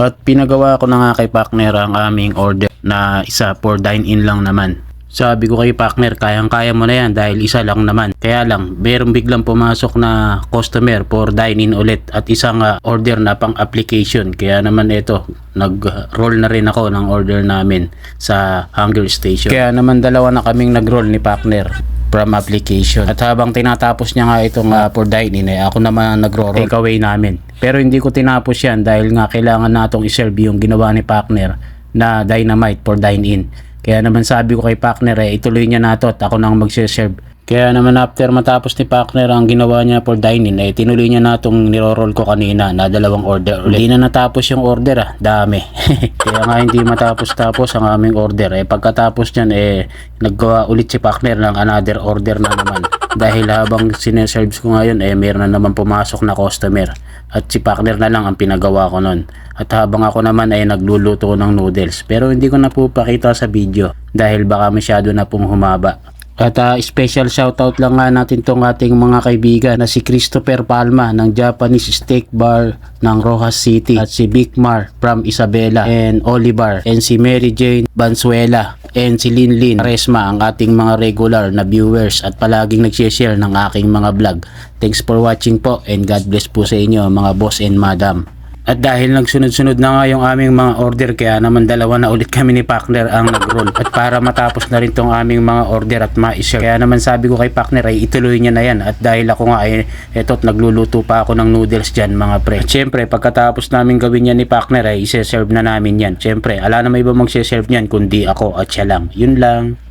At pinagawa ko na nga kay partner ang aming order na isa for dine-in lang naman. Sabi ko kay partner, kayang-kaya mo na yan dahil isa lang naman. Kaya lang, merong biglang pumasok na customer for dine-in ulit at isang order na pang application. Kaya naman ito, nag-roll na rin ako ng order namin sa Hunger Station. Kaya naman dalawa na kaming nag-roll ni partner from application. At habang tinatapos niya nga itong uh, for dine-in, eh, ako naman nagro take away namin. Pero hindi ko tinapos yan dahil nga kailangan natong iserve yung ginawa ni partner na dynamite for dine-in. Kaya naman sabi ko kay partner eh, ituloy niya na to at ako nang magsiserve. Kaya naman after matapos ni partner ang ginawa niya for dine-in, eh, tinuloy niya na itong niroroll ko kanina na dalawang order. Hindi na natapos yung order ah, dami. Kaya nga hindi matapos-tapos ang aming order. Eh, pagkatapos niyan, eh, naggawa ulit si partner ng another order na naman. Dahil habang sineserves ko ngayon, eh, meron na naman pumasok na customer. At si partner na lang ang pinagawa ko nun. At habang ako naman ay nagluluto ko ng noodles. Pero hindi ko na po pakita sa video dahil baka masyado na pong humaba. At ah, special shoutout lang nga natin tong ating mga kaibigan na si Christopher Palma ng Japanese Steak Bar ng Rojas City at si Big Mar from Isabela and Oliver and si Mary Jane Bansuela and si Linlin Resma ang ating mga regular na viewers at palaging nagsishare ng aking mga vlog. Thanks for watching po and God bless po sa inyo mga boss and madam. At dahil nagsunod-sunod na nga yung aming mga order kaya naman dalawa na ulit kami ni partner ang nag-roll. At para matapos na rin tong aming mga order at ma-share. Kaya naman sabi ko kay partner ay ituloy niya na yan. At dahil ako nga ay eto't nagluluto pa ako ng noodles dyan mga pre. At syempre pagkatapos namin gawin yan ni partner ay ise-serve na namin yan. Syempre ala na may iba mag-serve niyan kundi ako at siya lang. Yun lang.